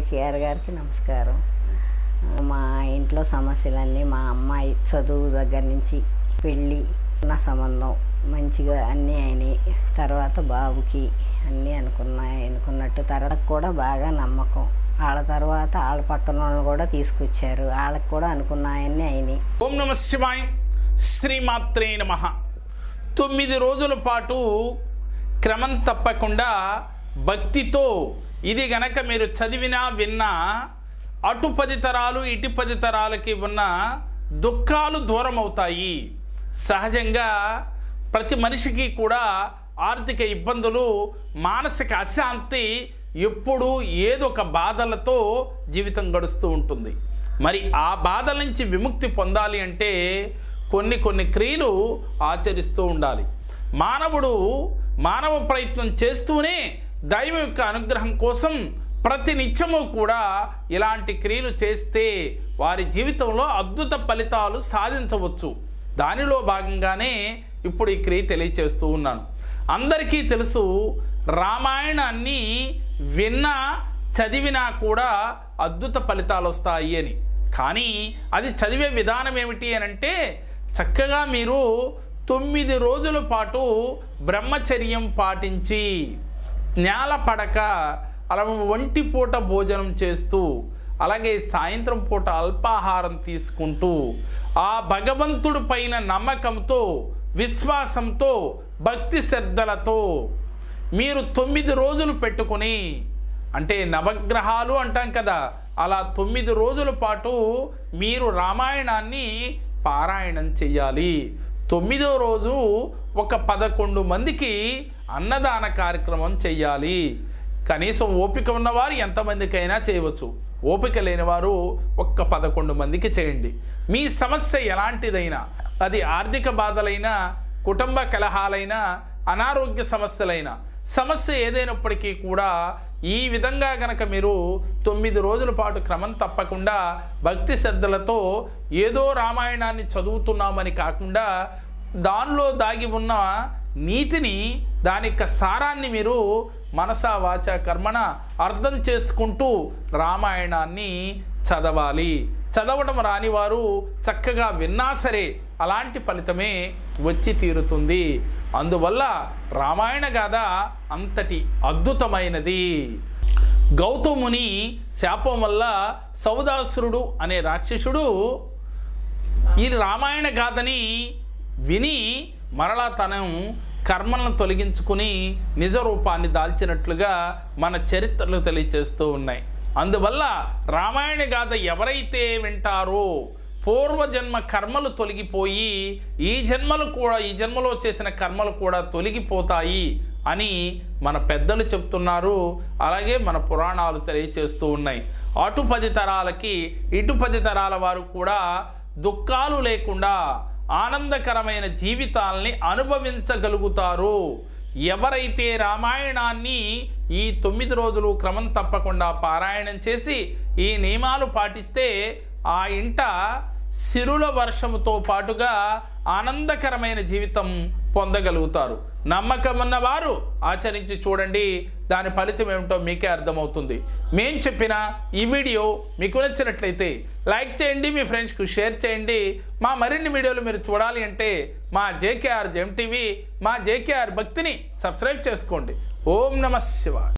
KR గారికి నమస్కారం. మా ఇంట్లో సమస్యలన్నీ మా అమ్మాయి చదువు దగ్గర నుంచి పెళ్ళి నా సంబంధం మంచిగా అన్నీ అయినాయి. తర్వాత బాబుకి అన్నీ అనుకున్నాయి అనుకున్నట్టు తర్వాత కూడా బాగా నమ్మకం. వాళ్ళ తర్వాత వాళ్ళ పక్కన వాళ్ళు కూడా తీసుకొచ్చారు. వాళ్ళకి కూడా అనుకున్నాయన్నీ అయినాయి. ఓం నమ శివాయ శ్రీమాత్రే నమ. తొమ్మిది రోజుల పాటు క్రమం తప్పకుండా భక్తితో ఇది గనక మీరు చదివినా విన్నా అటు పది తరాలు ఇటు పది తరాలకి ఉన్న దుఃఖాలు దూరం అవుతాయి సహజంగా ప్రతి మనిషికి కూడా ఆర్థిక ఇబ్బందులు మానసిక అశాంతి ఎప్పుడూ ఏదో ఒక బాధలతో జీవితం గడుస్తూ ఉంటుంది. మరి ఆ బాధల నుంచి విముక్తి పొందాలి అంటే కొన్ని కొన్ని క్రియలు ఆచరిస్తూ ఉండాలి. మానవుడు మానవ ప్రయత్నం చేస్తూనే దైవం యొక్క అనుగ్రహం కోసం ప్రతి నిత్యము కూడా ఇలాంటి క్రియలు చేస్తే వారి జీవితంలో అద్భుత ఫలితాలు సాధించవచ్చు. దానిలో భాగంగానే ఇప్పుడు ఈ క్రియ తెలియచేస్తూ ఉన్నాను. అందరికీ తెలుసు రామాయణాన్ని విన్నా చదివినా కూడా అద్భుత ఫలితాలు వస్తాయి అని. కానీ అది చదివే విధానం ఏమిటి అని అంటే చక్కగా మీరు తొమ్మిది రోజుల పాటు బ్రహ్మచర్యం పాటించి జ్ఞాల పడక అలా ఒంటి పూట భోజనం చేస్తూ అలాగే సాయంత్రం పూట అల్పాహారం తీసుకుంటూ ఆ భగవంతుడి పైన నమ్మకంతో విశ్వాసంతో భక్తి శ్రద్ధలతో మీరు తొమ్మిది రోజులు పెట్టుకొని అంటే నవగ్రహాలు అంటాం కదా అలా తొమ్మిది రోజుల పాటు మీరు రామాయణాన్ని పారాయణం చేయాలి. తొమ్మిదో రోజు ఒక పదకొండు మందికి అన్నదాన కార్యక్రమం చెయ్యాలి. కనీసం ఓపిక ఉన్నవారు ఎంతమందికైనా చేయవచ్చు. ఓపిక లేనివారు ఒక్క పదకొండు మందికి చేయండి. మీ సమస్య ఎలాంటిదైనా అది ఆర్థిక బాధలైనా కుటుంబ కలహాలైనా అనారోగ్య సమస్యలైనా సమస్య ఏదైనప్పటికీ కూడా ఈ విధంగా గనక మీరు తొమ్మిది రోజుల పాటు క్రమం తప్పకుండా భక్తి శ్రద్ధలతో ఏదో రామాయణాన్ని చదువుతున్నామని కాకుండా దానిలో దాగి ఉన్న నీతిని దాని యొక్క సారాన్ని మీరు మనసా వాచ కర్మణ అర్థం చేసుకుంటూ రామాయణాన్ని చదవాలి. చదవడం రాని వారు చక్కగా విన్నా సరే అలాంటి ఫలితమే వచ్చి తీరుతుంది. అందువల్ల రామాయణ గాథ అంతటి అద్భుతమైనది. గౌతముని శాపం వల్ల సౌదాసురుడు అనే రాక్షసుడు ఈ రామాయణ గాథని విని మరలా తను కర్మలను తొలగించుకుని నిజ రూపాన్ని దాల్చినట్లుగా మన చరిత్రలు తెలియచేస్తూ ఉన్నాయి. అందువల్ల రామాయణ గాథ ఎవరైతే వింటారో పూర్వజన్మ కర్మలు తొలగిపోయి ఈ జన్మలు కూడా ఈ జన్మలో చేసిన కర్మలు కూడా తొలగిపోతాయి అని మన పెద్దలు చెప్తున్నారు. అలాగే మన పురాణాలు తెలియచేస్తూ ఉన్నాయి. అటు పది తరాలకి ఇటు పది తరాల వారు కూడా దుఃఖాలు లేకుండా ఆనందకరమైన జీవితాల్ని అనుభవించగలుగుతారు. ఎవరైతే రామాయణాన్ని ఈ తొమ్మిది రోజులు క్రమం తప్పకుండా పారాయణం చేసి ఈ నియమాలు పాటిస్తే ఆ ఇంట సిరుల వర్షముతో పాటుగా ఆనందకరమైన జీవితం పొందగలుగుతారు. నమ్మకం ఉన్నవారు ఆచరించి చూడండి దాని ఫలితం ఏమిటో మీకే అర్థమవుతుంది. మేం చెప్పిన ఈ వీడియో మీకు నచ్చినట్లయితే లైక్ చేయండి మీ ఫ్రెండ్స్కి షేర్ చేయండి. మా మరిన్ని వీడియోలు మీరు చూడాలి అంటే మా J K R gem TV మా జేకేఆర్ భక్తిని సబ్స్క్రైబ్ చేసుకోండి. ఓం నమ శివాయ.